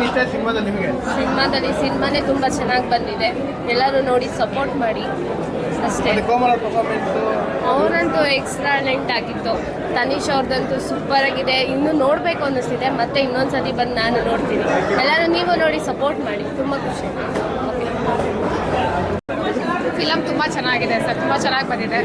ಏನು ಇಷ್ಟ ಆಯ್ತು ಸಿನಿಮಾದಲ್ಲಿ ನಿಮಗೆ? ಸಿನಿಮಾದಲ್ಲಿ ಸಿನಿಮಾನೇ ತುಂಬ ಚೆನ್ನಾಗಿ ಬಂದಿದೆ. ಎಲ್ಲರೂ ನೋಡಿ ಸಪೋರ್ಟ್ ಮಾಡಿ. ಅಷ್ಟೇ. ಮತ್ತೆ ಕೋಮಲ ಪರ್ಫಾರ್ಮೆನ್ಸ್ ಅವರಂತೂ ಎಕ್ಸ್ಟ್ರಾಲೆಂಟ್ ಆಗಿತ್ತು. ತನಿಷ್ ಅವ್ರದ್ದಂತೂ ಸೂಪರ್ ಆಗಿದೆ. ಇನ್ನೂ ನೋಡಬೇಕು ಅನ್ನಿಸ್ತಿದೆ. ಮತ್ತೆ ಇನ್ನೊಂದ್ಸತಿ ಬಂದು ನಾನು ನೋಡ್ತೀನಿ. ಎಲ್ಲರೂ ನೀವು ನೋಡಿ ಸಪೋರ್ಟ್ ಮಾಡಿ. ತುಂಬ ಖುಷಿ. ಫಿಲಮ್ ತುಂಬ ಚೆನ್ನಾಗಿದೆ ಸರ್ ತುಂಬ ಚೆನ್ನಾಗಿ ಬಂದಿದೆ.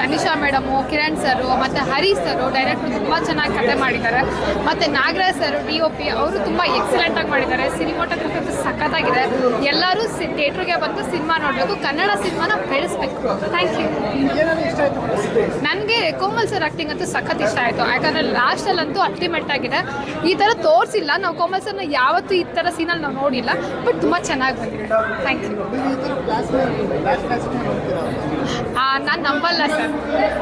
ತನಿಷಾ ಮೇಡಮು ಕಿರಣ್ ಸರು ಮತ್ತು ಹರಿ ಸರು ಡೈರೆಕ್ಟ್ರು ತುಂಬ ಚೆನ್ನಾಗಿ ಕತೆ ಮಾಡಿದ್ದಾರೆ. ಮತ್ತು Nagaraj sir D O P ಅವರು ತುಂಬ ಎಕ್ಸಲೆಂಟಾಗಿ ಮಾಡಿದ್ದಾರೆ. ಸಿನಿಮಾಟೋಗ್ರಫಿ ಅಂತೂ ಸಖತ್ತಾಗಿದೆ. ಎಲ್ಲರೂ ಸಿ ಥಿಯೇಟ್ರಿಗೆ ಬಂದು ಸಿನಿಮಾ ನೋಡಬೇಕು ಕನ್ನಡ ಸಿನಿಮಾನ ಬೆಳೆಸ್ಬೇಕು. ಥ್ಯಾಂಕ್ ಯು ನನಗೆ ಕೋಮಲ್ ಸರ್ ಆಕ್ಟಿಂಗ್ ಅಂತೂ ಸಖತ್ ಇಷ್ಟ ಆಯಿತು. ಯಾಕಂದರೆ ಲಾಸ್ಟಲ್ಲಂತೂ ಅಲ್ಟಿಮೇಟ್ ಆಗಿದೆ. ಈ ಥರ ತೋರಿಸಿಲ್ಲ. ನಾವು ಕೋಮಲ್ ಸರ್ನ ಯಾವತ್ತೂ ಈ ಥರ ಸೀನಲ್ಲಿ ನಾವು ನೋಡಿಲ್ಲ. ಬಟ್ ತುಂಬ ಚೆನ್ನಾಗಿ ಬಂದಿದೆ. ಥ್ಯಾಂಕ್ ಯು ನಾನು ನಂಬಲ್ಲ ಸರ್.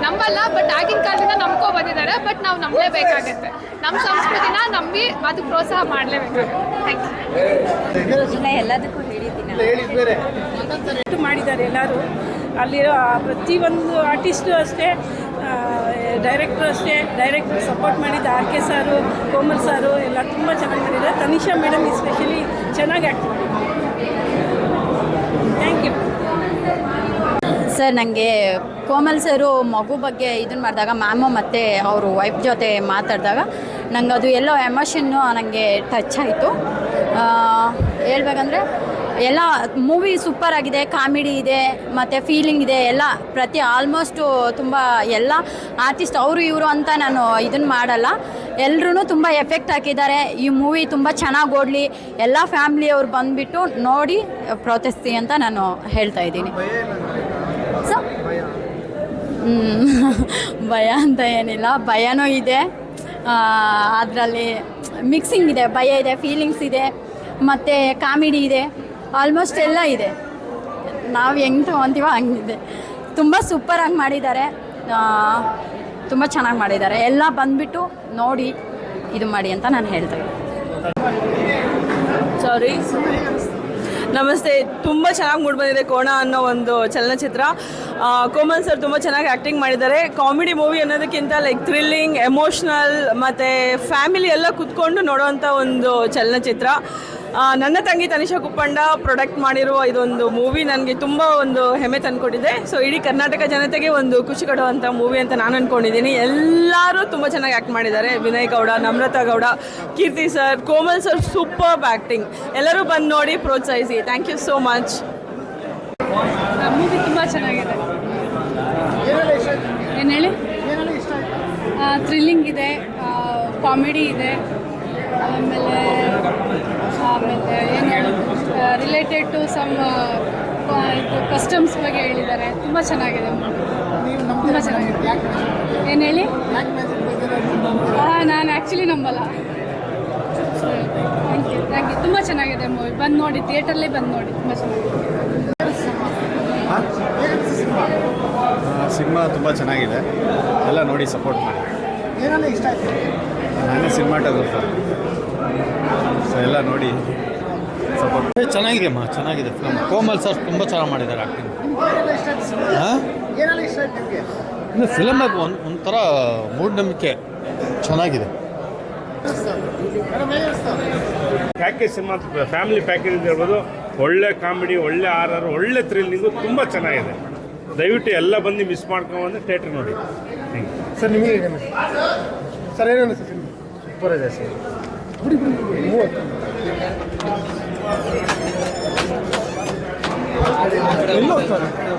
ನಂಬಲ್ಲ ಬಟ್ ಆಗಿನ ಕಾಲದಿಂದ ನಂಬ್ಕೊ ಬಂದಿದ್ದಾರೆ ಬಟ್ ನಾವು ನಂಬಲೇಬೇಕಾಗತ್ತೆ. ನಮ್ಮ ಸಂಸ್ಕೃತಿನ ನಂಬಿ ಅದು ಪ್ರೋತ್ಸಾಹ ಮಾಡಲೇಬೇಕಾಗುತ್ತೆ. ಥ್ಯಾಂಕ್ ಯು ಇಲ್ಲ ಎಲ್ಲದಕ್ಕೂ ಹೇಳಿದ್ದೀನಿ ಮಾಡಿದ್ದಾರೆ ಎಲ್ಲರೂ. ಅಲ್ಲಿರೋ ಪ್ರತಿಯೊಂದು ಆರ್ಟಿಸ್ಟು ಅಷ್ಟೇ ಡೈರೆಕ್ಟ್ರು ಅಷ್ಟೇ ಡೈರೆಕ್ಟ್ರು ಸಪೋರ್ಟ್ ಮಾಡಿದ್ದ R K sir Komal sir ಎಲ್ಲ ತುಂಬ ಚೆನ್ನಾಗಿ ಮಾಡಿದ್ದಾರೆ. ತನಿಷಾ ಮೇಡಮ್ ಎಸ್ಪೆಷಲಿ ಚೆನ್ನಾಗಿ ಆ್ಯಕ್ಟ್ ಮಾಡಿದ್ದಾರೆ ಥ್ಯಾಂಕ್ ಯು ಸರ್ ನನಗೆ ಕೋಮಲ್ ಸರು ಮಗು ಬಗ್ಗೆ ಇದನ್ನು ಮಾಡಿದಾಗ ಮ್ಯಾಮು ಮತ್ತು ಅವರು ವೈಫ್ ಜೊತೆ ಮಾತಾಡಿದಾಗ ನಂಗೆ ಅದು ಎಲ್ಲೋ ಎಮೋಷನ್ನು ನನಗೆ ಟಚ್ ಆಯಿತು. ಹೇಳ್ಬೇಕಂದ್ರೆ ಎಲ್ಲ ಮೂವಿ ಸೂಪರ್ ಆಗಿದೆ ಕಾಮಿಡಿ ಇದೆ, ಮತ್ತು ಫೀಲಿಂಗ್ ಇದೆ, ಎಲ್ಲ ಪ್ರತಿ ಆಲ್ಮೋಸ್ಟು ತುಂಬ ಎಲ್ಲ ಆರ್ಟಿಸ್ಟ್ ಅವರು ಇವರು ಅಂತ ನಾನು ಇದನ್ನು ಮಾಡಲ್ಲ. ಎಲ್ಲರೂ ತುಂಬ ಎಫೆಕ್ಟ್ ಹಾಕಿದ್ದಾರೆ. ಈ ಮೂವಿ ತುಂಬ ಚೆನ್ನಾಗಿ ಓಡಲಿ, ಎಲ್ಲ ಫ್ಯಾಮ್ಲಿಯವ್ರು ಬಂದುಬಿಟ್ಟು ನೋಡಿ ಪ್ರೋತ್ಸಾಹಿಸಿ ಅಂತ ನಾನು ಹೇಳ್ತಾ ಇದ್ದೀನಿ. ಸೊ. ಭಯ ಅಂತ ಏನಿಲ್ಲ. ಭಯನೂ ಇದೆ. ಅದರಲ್ಲಿ ಮಿಕ್ಸಿಂಗ್ ಇದೆ, ಭಯ ಇದೆ ಫೀಲಿಂಗ್ಸ್ ಇದೆ, ಮತ್ತು ಕಾಮಿಡಿ ಇದೆ. ಆಲ್ಮೋಸ್ಟ್ ಎಲ್ಲ ಇದೆ. ನಾವು ಹೆಂಗೆ ತೊಗೊತೀವೋ ಹಂಗಿದೆ. ತುಂಬ ಸೂಪರಾಗಿ ಮಾಡಿದ್ದಾರೆ. ತುಂಬ ಚೆನ್ನಾಗಿ ಮಾಡಿದ್ದಾರೆ. ಎಲ್ಲ ಬಂದುಬಿಟ್ಟು ನೋಡಿ, ಇದು ಮಾಡಿ ಅಂತ ನಾನು ಹೇಳ್ತಾ ಇದ್ದೀನಿ ಸಾರಿ ನಮಸ್ತೆ, ತುಂಬ ಚೆನ್ನಾಗಿ ಮೂಡ್ ಬಂದಿದೆ ಕೋಣ ಅನ್ನೋ ಒಂದು ಚಲನಚಿತ್ರ. ಕೋಮಲ್ ಸರ್ ತುಂಬ ಚೆನ್ನಾಗಿ ಆ್ಯಕ್ಟಿಂಗ್ ಮಾಡಿದ್ದಾರೆ. ಕಾಮಿಡಿ ಮೂವಿ ಅನ್ನೋದಕ್ಕಿಂತ ಲೈಕ್ ಥ್ರಿಲ್ಲಿಂಗ್ ಎಮೋಷ್ನಲ್ ಮತ್ತು ಫ್ಯಾಮಿಲಿ ಎಲ್ಲ ಕುತ್ಕೊಂಡು ನೋಡೋವಂಥ ಒಂದು ಚಲನಚಿತ್ರ. ನನ್ನ ತಂಗಿ ತನಿಷಾ ಕುಪ್ಪಂಡ ಪ್ರೊಡಕ್ಟ್ ಮಾಡಿರುವ ಇದೊಂದು ಮೂವಿ ನನಗೆ ತುಂಬ ಒಂದು ಹೆಮ್ಮೆ ತಂದುಕೊಟ್ಟಿದೆ. ಸೊ ಇಡೀ ಕರ್ನಾಟಕ ಜನತೆಗೆ ಒಂದು ಖುಷಿ ಕೊಡುವಂಥ ಮೂವಿ ಅಂತ ನಾನು ಅಂದ್ಕೊಂಡಿದ್ದೀನಿ ಎಲ್ಲರೂ ತುಂಬ ಚೆನ್ನಾಗಿ ಆ್ಯಕ್ಟ್ ಮಾಡಿದ್ದಾರೆ. Vinay Gowda Namratha Gowda Keerthi sir Komal sir super acting ಎಲ್ಲರೂ ಬಂದು ನೋಡಿ ಪ್ರೋತ್ಸಾಹಿಸಿ. Thank you so much movie ತುಂಬ ಚೆನ್ನಾಗಿದೆ. ಏನೆಲ್ಲ ಇಷ್ಟ ಆಯ್ತು ಏನು ಹೇಳಿ? ಏನೆಲ್ಲ ಇಷ್ಟ ಆಯ್ತು? ಥ್ರಿಲ್ಲಿಂಗ್ ಇದೆ ಕಾಮಿಡಿ ಇದೆ. ಆಮೇಲೆ ಆಮೇಲೆ ಏನು ರಿಲೇಟೆಡ್ ಟು ಸಮ್ ಇದು ಕಸ್ಟಮ್ಸ್ ಬಗ್ಗೆ ಹೇಳಿದ್ದಾರೆ. ತುಂಬ ಚೆನ್ನಾಗಿದೆ. ನೀವು ತುಂಬ ಚೆನ್ನಾಗಿದೆ. ಏನು ಹೇಳಿ? ಹಾಂ ನಾನು ಆ್ಯಕ್ಚುಲಿ ನಂಬಲ್ಲ. ಥ್ಯಾಂಕ್ ಯು ಥ್ಯಾಂಕ್ ಯು ತುಂಬ ಚೆನ್ನಾಗಿದೆ ಮೂವಿ ಬಂದು ನೋಡಿ ಥಿಯೇಟರ್ಲಿ ಬಂದು ನೋಡಿ. ತುಂಬ ಚೆನ್ನಾಗಿದೆ. ಸಿನಿಮಾ ಸಿನಿಮಾ ತುಂಬ ಚೆನ್ನಾಗಿದೆ. ಎಲ್ಲ ನೋಡಿ ಸಪೋರ್ಟ್ ಮಾಡಿ. ಏನೆಲ್ಲ ಇಷ್ಟ ಆಯ್ತು? ನಾನೇ ಸಿನಿಮಾಟೋಗ್ರಫರ್ ನೋಡಿ. ಸಪೋರ್ಟ್ ಚೆನ್ನಾಗಿದೆ ಅಮ್ಮ ಚೆನ್ನಾಗಿದೆ ಫಿಲಮ್ ಕೋಮಲ್ ಸರ್ ತುಂಬ ಚೆನ್ನಾಗಿ ಮಾಡಿದ್ದಾರೆ ಆ್ಯಕ್ಟಿಂಗ್ ಇನ್ನು ಫಿಲಮ್ ಒಂದು ಒಂಥರ ಮೂಢನಂಬಿಕೆ ಚೆನ್ನಾಗಿದೆ. ಪ್ಯಾಕೇಜ್ ಸಿನಿಮಾ ಫ್ಯಾಮಿಲಿ ಪ್ಯಾಕೇಜ್ ಅಂತ ಹೇಳ್ಬೋದು. ಒಳ್ಳೆ ಕಾಮಿಡಿ ಒಳ್ಳೆ ಆರ್ ಆರ್ ಒಳ್ಳೆ ಥ್ರಿಲ್ಲಿಂಗು ತುಂಬ ಚೆನ್ನಾಗಿದೆ. ದಯವಿಟ್ಟು ಎಲ್ಲ ಬಂದು ಮಿಸ್ ಮಾಡ್ಕೊಂಡು ಥಿಯೇಟ್ರ್ ನೋಡಿ. ಸರ್ ನಿಮಗೆ ಸರ್ ಏನು ಸೂಪರ್ ಇದೆ ಸರ್. 잖아